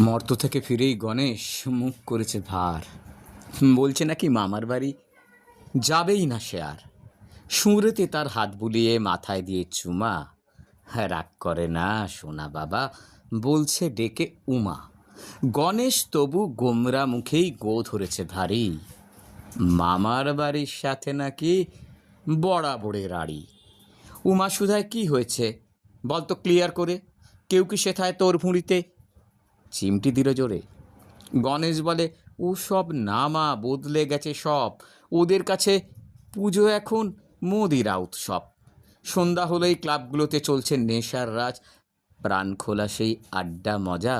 মর্ত থেকে ফিরেই গণেশ মুখ করেছে ভার। বলছে নাকি মামার বাড়ি? যাবেই না সে আর। সুরেতে তার হাত বুলিয়ে মাথায় দিয়ে চুমা। রাগ করে না, সোনা বাবা, বলছে ডেকে উমা। গণেশ তবু গোমরা মুখেই গো ধরেছে ভারী। মামার বাড়ির সাথে নাকি বড়াবড়ের আড়ি। উমা সুধায় কি হয়েছে? বল তো ক্লিয়ার করে। কেউ কি সেথায় তোর ভুঁড়িতে চিমটি দিল জোরে। গণেশ বলে ও সব নামা বদলে গেছে সব। ওদের কাছে পুজো এখন মোদিরা উৎসব। সন্ধ্যা হলেই ক্লাবগুলোতে চলছে নেশার রাজ। প্রাণ খোলা সেই আড্ডা মজা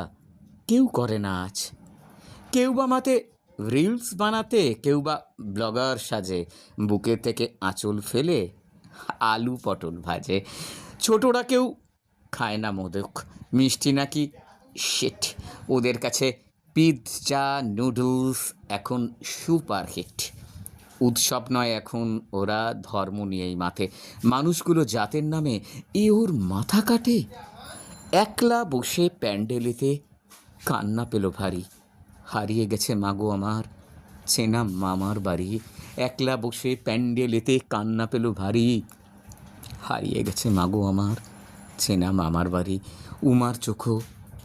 কেউ করে না আজ। কেউ বা মাতে রিলস বানাতে, কেউ বা ব্লগার সাজে। বুকের থেকে আঁচল ফেলে আলু পটল ভাজে। ছোটরা কেউ খায় না মোদক। মিষ্টি নাকি শেট ওদের কাছে পিৎজা নুডলস এখন সুপার হিট উৎসব নয় এখন ওরা ধর্ম নিয়েই মাথে মানুষগুলো জাতের নামে এ ওর মাথা কাটে। একলা বসে প্যান্ডেলেতে কান্না পেল ভারী। হারিয়ে গেছে মাগো আমার, চেনা মামার বাড়ি। একলা বসে প্যান্ডেলেতে কান্না পেল ভারী। হারিয়ে গেছে মাগো আমার, চেনা মামার বাড়ি। উমার চোখও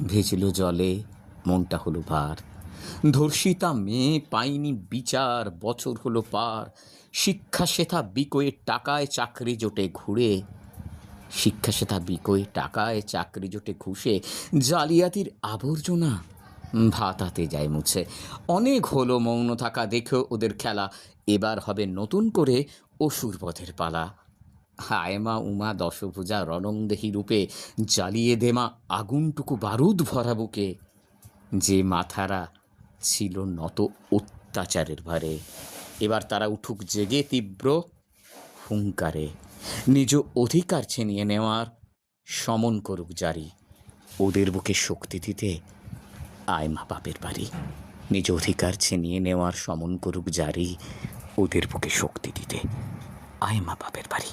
ভেজল জলে, মনটা হলো ভার। ধর্ষিতা মেয়ে পাইনি বিচার, বছর হলো পার। শিক্ষা শেথা বিকয়ে টাকায় চাকরি জোটে ঘুরে। শিক্ষা সেথা বিকয়ে টাকায় চাকরি জোটে ঘুষে। জালিয়াতির আবর্জনা ভাতাতে যায় মুছে। অনেক হলো মৌন থাকা, দেখেও ওদের খেলা। এবার হবে নতুন করে অসুরবধের পালা। হায় মা উমা দশভুজা রণংদেহী রূপে জ্বালিয়ে দেমা আগুনটুকু বারুদ ভরা বুকে। যে মাথারা ছিল নত অত্যাচারের ভারে, এবার তারা উঠুক জেগে তীব্র হুঙ্কারে। নিজ অধিকার ছিনিয়ে নেওয়ার সমন করুক জারি। ওদের বুকে শক্তি দিতে আয় মা বাপের বাড়ি। নিজ অধিকার ছিনিয়ে নেওয়ার সমন করুক জারি, ওদের বুকে শক্তি দিতে আয় মা বাপের বাড়ি।